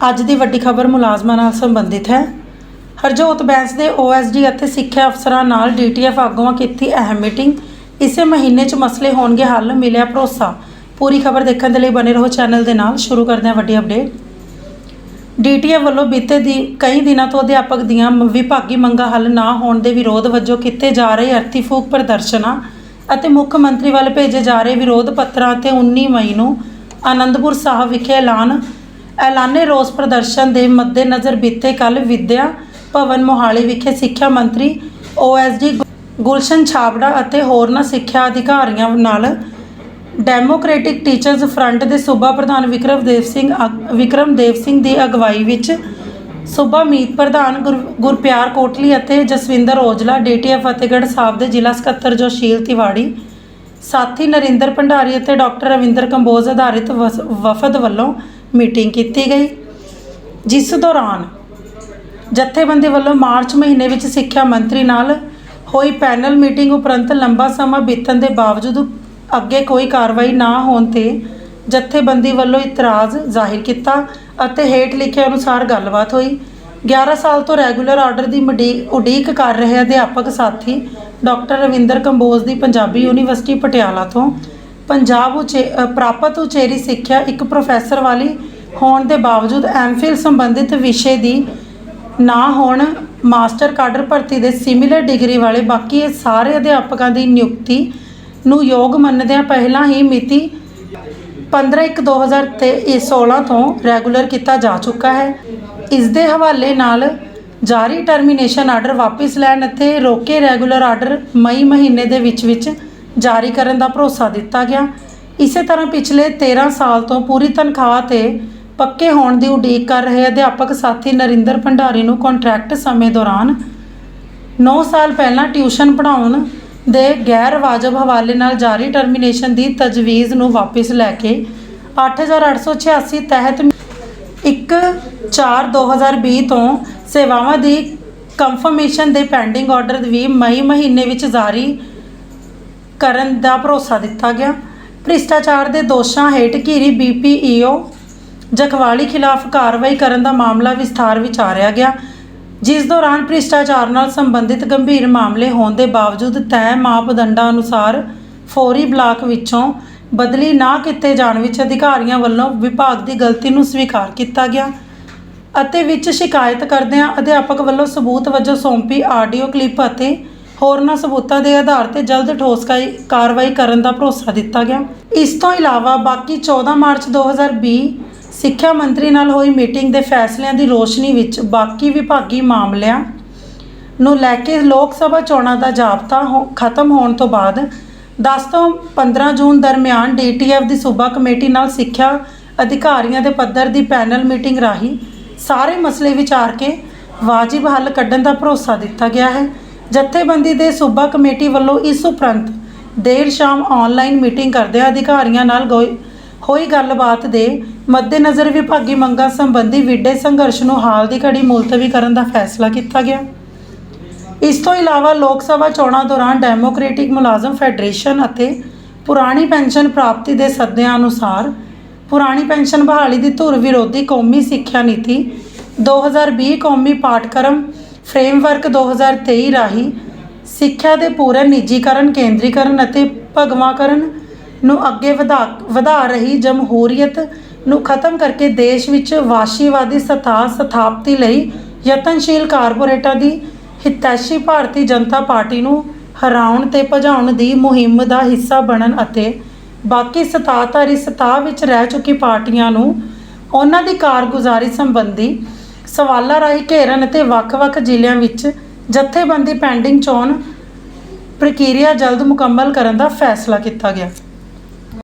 ਅੱਜ ਦੀ ਵੱਡੀ ਖਬਰ ਮੁਲਾਜ਼ਮਾਂ ਨਾਲ ਸੰਬੰਧਿਤ ਹੈ। ਹਰਜੋਤ ਬੈਂਸ ਦੇ ਓਐਸਡੀ ਅਤੇ ਸਿੱਖਿਆ ਅਫਸਰਾਂ ਨਾਲ ਡੀਟੀਐਫ ਆਗੂਆਂ ਕੀਤੀ ਅਹਿਮ ਮੀਟਿੰਗ। ਇਸੇ ਮਹੀਨੇ 'ਚ ਮਸਲੇ ਹੋਣਗੇ ਹੱਲ, ਮਿਲਿਆ ਭਰੋਸਾ। ਪੂਰੀ ਖਬਰ ਦੇਖਣ ਦੇ ਲਈ ਬਨੇ ਰਹੋ ਚੈਨਲ ਦੇ ਨਾਲ। ਸ਼ੁਰੂ ਕਰਦੇ ਹਾਂ ਵੱਡੀ ਅਪਡੇਟ। ਡੀਟੀਐਫ ਵੱਲੋਂ ਬੀਤੇ ਦੀ ਕਈ ਦਿਨਾਂ ਤੋਂ ਅਧਿਆਪਕ ਦੀਆਂ ਵਿਭਾਗੀ ਮੰਗਾਂ ਹੱਲ ਨਾ ਹੋਣ ਦੇ ਵਿਰੋਧ ਵਜੋਂ ਕੀਤੇ ਜਾ ਰਹੇ ਅਰਥੀ ਫੂਕ ਪ੍ਰਦਰਸ਼ਨਾਂ ਅਤੇ ਮੁੱਖ ਮੰਤਰੀ ਵੱਲ ਭੇਜੇ ਜਾ ਰਹੇ ਵਿਰੋਧ ਪੱਤਰਾਂ ਤੇ 19 ਮਈ ਨੂੰ ਆਨੰਦਪੁਰ ਸਾਹਿਬ ਵਿਖੇ ਐਲਾਨ ਐਲਾਨੇ ਰੋਸ ਪ੍ਰਦਰਸ਼ਨ ਦੇ ਮੱਦੇਨਜ਼ਰ ਬੀਤੇ ਕੱਲ ਵਿਦਿਆ ਭਵਨ ਮੋਹਾਲੀ ਵਿਖੇ ਸਿੱਖਿਆ ਮੰਤਰੀ ਓਐਸਡੀ ਗੁਲਸ਼ਨ ਛਾਬੜਾ ਅਤੇ ਹੋਰਨਾਂ ਸਿੱਖਿਆ ਅਧਿਕਾਰੀਆਂ ਨਾਲ ਡੈਮੋਕ੍ਰੈਟਿਕ ਟੀਚਰਜ਼ ਫਰੰਟ ਦੇ ਸੂਬਾ ਪ੍ਰਧਾਨ ਵਿਕਰਮਦੇਵ ਸਿੰਘ ਅਗ- ਵਿਕਰਮਦੇਵ ਸਿੰਘ ਦੀ ਅਗਵਾਈ ਵਿੱਚ ਸੂਬਾ ਮੀਤ ਪ੍ਰਧਾਨ ਗੁਰ- ਗੁਰਪਿਆਰ ਕੋਟਲੀ ਅਤੇ ਜਸਵਿੰਦਰ ਔਜਲਾ ਡੀਟੀਐਫ ਫਤਿਹਗੜ੍ਹ ਸਾਹਿਬ ਦੇ ਜ਼ਿਲ੍ਹਾ ਸਕੱਤਰ ਜੋਸ਼ੀਲ ਤਿਵਾੜੀ, ਸਾਥੀ ਨਰਿੰਦਰ ਭੰਡਾਰੀ ਅਤੇ ਡਾਕਟਰ ਰਵਿੰਦਰ ਕੰਬੋਜ ਆਧਾਰਿਤ ਵਸ- ਵਫਦ ਵੱਲੋਂ ਮੀਟਿੰਗ ਕੀਤੀ ਗਈ, ਜਿਸ ਦੌਰਾਨ ਜਥੇਬੰਦੀ ਵੱਲੋਂ ਮਾਰਚ ਮਹੀਨੇ ਵਿੱਚ ਸਿੱਖਿਆ ਮੰਤਰੀ ਨਾਲ ਹੋਈ ਪੈਨਲ ਮੀਟਿੰਗ ਉਪਰੰਤ ਲੰਬਾ ਸਮਾਂ ਬੀਤਣ ਦੇ ਬਾਵਜੂਦ ਅੱਗੇ ਕੋਈ ਕਾਰਵਾਈ ਨਾ ਹੋਣ ਤੇ ਜਥੇਬੰਦੀ ਵੱਲੋਂ ਇਤਰਾਜ਼ ਜ਼ਾਹਿਰ ਕੀਤਾ ਅਤੇ ਹੇਠ ਲਿਖੇ ਅਨੁਸਾਰ ਗੱਲਬਾਤ ਹੋਈ। 11 ਸਾਲ ਤੋਂ ਰੈਗੂਲਰ ਆਰਡਰ ਦੀ ਮਡੀ- ਉਡੀਕ ਕਰ ਰਹੇ ਅਧਿਆਪਕ ਸਾਥੀ ਡਾਕਟਰ ਰਵਿੰਦਰ ਕੰਬੋਜ ਦੀ ਪੰਜਾਬੀ ਯੂਨੀਵਰਸਿਟੀ ਪਟਿਆਲਾ ਤੋਂ ਪੰਜਾਬ ਉਚੇ ਪ੍ਰਾਪਤ ਉਚੇਰੀ ਸਿੱਖਿਆ ਇੱਕ ਪ੍ਰੋਫੈਸਰ ਵਾਲੀ ਹੋਣ ਦੇ ਬਾਵਜੂਦ ਐਮਫਿਲ ਸੰਬੰਧਿਤ ਵਿਸ਼ੇ ਦੀ ਨਾ ਹੋਣ ਮਾਸਟਰ ਕਾਡਰ ਭਰਤੀ ਦੇ ਸਿਮਿਲਰ ਡਿਗਰੀ ਵਾਲੇ ਬਾਕੀ ਇਹ ਸਾਰੇ ਅਧਿਆਪਕਾਂ ਦੀ ਨਿਯੁਕਤੀ ਨੂੰ ਯੋਗ ਮੰਨਦਿਆਂ ਪਹਿਲਾਂ ਹੀ ਮਿਤੀ 15/1/2016 ਤੋਂ ਰੈਗੂਲਰ ਕੀਤਾ ਜਾ ਚੁੱਕਾ ਹੈ। ਇਸ ਦੇ ਹਵਾਲੇ ਨਾਲ ਜਾਰੀ ਟਰਮੀਨੇਸ਼ਨ ਆਰਡਰ ਵਾਪਸ ਲੈਣ ਅਤੇ ਰੋਕੇ ਰੈਗੂਲਰ ਆਰਡਰ ਮਈ ਮਹੀਨੇ ਦੇ ਵਿੱਚ ਵਿੱਚ ਜਾਰੀ ਕਰਨ ਦਾ ਭਰੋਸਾ ਦਿੱਤਾ ਗਿਆ। ਇਸੇ ਤਰ੍ਹਾਂ ਪਿਛਲੇ 13 ਸਾਲ ਤੋਂ ਪੂਰੀ ਤਨਖਾਹ ਤੇ ਪੱਕੇ ਹੋਣ ਦੀ ਉਡੀਕ ਕਰ ਰਹੇ ਅਧਿਆਪਕ ਸਾਥੀ ਨਰਿੰਦਰ ਭੰਡਾਰੀ ਨੂੰ ਕੰਟਰੈਕਟ ਸਮੇਂ ਦੌਰਾਨ 9 ਸਾਲ ਪਹਿਲਾਂ ਟਿਊਸ਼ਨ ਪੜ੍ਹਾਉਣ ਦੇ ਗੈਰ ਵਾਜਬ ਹਵਾਲੇ ਨਾਲ ਜਾਰੀ ਟਰਮੀਨੇਸ਼ਨ ਦੀ ਤਜਵੀਜ਼ ਨੂੰ ਵਾਪਸ ਲੈ ਕੇ 8886 ਤਹਿਤ 1/4/2020 ਤੋਂ ਸੇਵਾਵਾਂ ਦੀ ਕੰਫਰਮੇਸ਼ਨ ਦੇ ਪੈਂਡਿੰਗ ਆਰਡਰ ਵੀ ਮਈ ਮਹੀਨੇ ਵਿੱਚ ਜਾਰੀ ਕਰਨ ਦਾ ਭਰੋਸਾ ਦਿੱਤਾ ਗਿਆ। ਭ੍ਰਿਸ਼ਟਾਚਾਰ ਦੇ ਦੋਸ਼ਾਂ ਹੇਠ ਘੀਰੀ ਬੀਪੀਈਓ ਜਖਵਾਲੀ ਖਿਲਾਫ ਕਾਰਵਾਈ ਕਰਨ ਦਾ ਮਾਮਲਾ ਵਿਸਥਾਰ ਵਿਚਾਰਿਆ ਗਿਆ, ਜਿਸ ਦੌਰਾਨ ਭ੍ਰਿਸ਼ਟਾਚਾਰ ਨਾਲ ਸੰਬੰਧਿਤ ਗੰਭੀਰ ਮਾਮਲੇ ਹੋਣ ਦੇ ਬਾਵਜੂਦ ਤੈਅ ਮਾਪਦੰਡਾਂ ਅਨੁਸਾਰ ਫੌਰੀ ਬਲਾਕ ਵਿੱਚੋਂ ਬਦਲੀ ਨਾ ਕੀਤੇ ਜਾਣ ਵਿੱਚ ਅਧਿਕਾਰੀਆਂ ਵੱਲੋਂ ਵਿਭਾਗ ਦੀ ਗਲਤੀ ਨੂੰ ਸਵੀਕਾਰ ਕੀਤਾ ਗਿਆ ਅਤੇ ਵਿੱਚ ਸ਼ਿਕਾਇਤ ਕਰਦਿਆਂ ਅਧਿਆਪਕ ਵੱਲੋਂ ਸਬੂਤ ਵਜੋਂ ਸੌਂਪੀ ਆਡੀਓ ਕਲਿੱਪ ਅਤੇ ਹੋਰਨਾਂ ਸਬੂਤਾਂ ਦੇ ਆਧਾਰ ਤੇ ਜਲਦ ਠੋਸ ਕਾਈ- ਕਾਰਵਾਈ ਕਰਨ ਦਾ ਭਰੋਸਾ ਦਿੱਤਾ ਗਿਆ। ਇਸ ਤੋਂ ਇਲਾਵਾ ਬਾਕੀ 14 ਮਾਰਚ 2020 ਸਿੱਖਿਆ ਮੰਤਰੀ ਨਾਲ ਹੋਈ ਮੀਟਿੰਗ ਦੇ ਫੈਸਲਿਆਂ ਦੀ ਰੋਸ਼ਨੀ ਵਿੱਚ ਬਾਕੀ ਵਿਭਾਗੀ ਮਾਮਲਿਆਂ ਨੂੰ ਲੈ ਕੇ ਲੋਕ ਸਭਾ ਚੋਣਾਂ ਦਾ ਜਾਬਤਾ ਹੋ- ਖਤਮ ਹੋਣ ਤੋਂ ਬਾਅਦ 10 ਤੋਂ 15 ਜੂਨ ਦਰਮਿਆਨ ਡੀਟੀਐਫ ਦੀ ਸੂਬਾ ਕਮੇਟੀ ਨਾਲ ਸਿੱਖਿਆ ਅਧਿਕਾਰੀਆਂ ਦੇ ਪੱਧਰ ਦੀ ਪੈਨਲ ਮੀਟਿੰਗ ਰਾਹੀਂ ਸਾਰੇ ਮਸਲੇ ਵਿਚਾਰ ਕੇ ਵਾਜਿਬ ਹੱਲ ਕੱਢਣ ਦਾ ਭਰੋਸਾ ਦਿੱਤਾ ਗਿਆ ਹੈ। ਜਥੇਬੰਦੀ ਦੇ ਸੂਬਾ ਕਮੇਟੀ ਵੱਲੋਂ ਇਸ ਉਪਰੰਤ ਦੇਰ ਸ਼ਾਮ ਆਨਲਾਈਨ ਮੀਟਿੰਗ ਕਰਦਿਆਂ ਅਧਿਕਾਰੀਆਂ ਨਾਲ ਗੋਈ- ਹੋਈ ਗੱਲਬਾਤ ਦੇ ਮੱਦੇਨਜ਼ਰ ਵਿਭਾਗੀ ਮੰਗਾਂ ਸੰਬੰਧੀ ਵਿਡੇ ਸੰਘਰਸ਼ ਨੂੰ ਹਾਲ ਦੀ ਘੜੀ ਮੁਲਤਵੀ ਕਰਨ ਦਾ ਫੈਸਲਾ ਕੀਤਾ ਗਿਆ। ਇਸ ਤੋਂ ਇਲਾਵਾ ਲੋਕ ਸਭਾ ਚੋਣਾਂ ਦੌਰਾਨ ਡੈਮੋਕ੍ਰੈਟਿਕ ਮੁਲਾਜ਼ਮ ਫੈਡਰੇਸ਼ਨ ਅਤੇ ਪੁਰਾਣੀ ਪੈਨਸ਼ਨ ਪ੍ਰਾਪਤੀ ਦੇ ਸੱਦਿਆਂ ਅਨੁਸਾਰ ਪੁਰਾਣੀ ਪੈਨਸ਼ਨ ਬਹਾਲੀ ਦੀ ਧੁਰ ਵਿਰੋਧੀ ਕੌਮੀ ਸਿੱਖਿਆ ਨੀਤੀ 2020 ਕੌਮੀ ਪਾਠਕ੍ਰਮ ਫਰੇਮਵਰਕ 2023 ਰਾਹੀਂ ਸਿੱਖਿਆ ਦੇ ਪੂਰਨ ਨਿੱਜੀਕਰਨ, ਕੇਂਦਰੀਕਰਨ ਅਤੇ ਭਗਵਾਕਰਨ ਨੂੰ ਅੱਗੇ ਵਧਾ ਵਧਾ ਰਹੀ ਜਮਹੂਰੀਅਤ ਨੂੰ ਖਤਮ ਕਰਕੇ ਦੇਸ਼ ਵਿੱਚ ਵਾਸ਼ੀਵਾਦੀ ਸਤਾ ਸਥਾਪਤੀ ਲਈ ਯਤਨਸ਼ੀਲ ਕਾਰਪੋਰੇਟਾਂ ਦੀ ਹਿਤੈਸ਼ੀ ਭਾਰਤੀ ਜਨਤਾ ਪਾਰਟੀ ਨੂੰ ਹਰਾਉਣ ਤੇ ਭਜਾਉਣ ਦੀ ਮੁਹਿੰਮ ਦਾ ਹਿੱਸਾ ਬਣਨ ਅਤੇ ਬਾਕੀ ਸਤਾਧਾਰੀ ਸਤਾ ਵਿੱਚ ਰਹਿ ਚੁੱਕੀ ਪਾਰਟੀਆਂ ਨੂੰ ਉਹਨਾਂ ਦੀ ਕਾਰਗੁਜ਼ਾਰੀ ਸੰਬੰਧੀ ਸਵਾਲਾਂ ਰਾਹੀਂ ਘੇਰਨ ਅਤੇ ਵੱਖ-ਵੱਖ ਜ਼ਿਲ੍ਹਿਆਂ ਵਿੱਚ ਜਥੇਬੰਦੀ ਪੈਂਡਿੰਗ ਚੋਣ ਪ੍ਰਕਿਰਿਆ ਜਲਦ ਮੁਕੰਮਲ ਕਰਨ ਦਾ ਫੈਸਲਾ ਕੀਤਾ ਗਿਆ।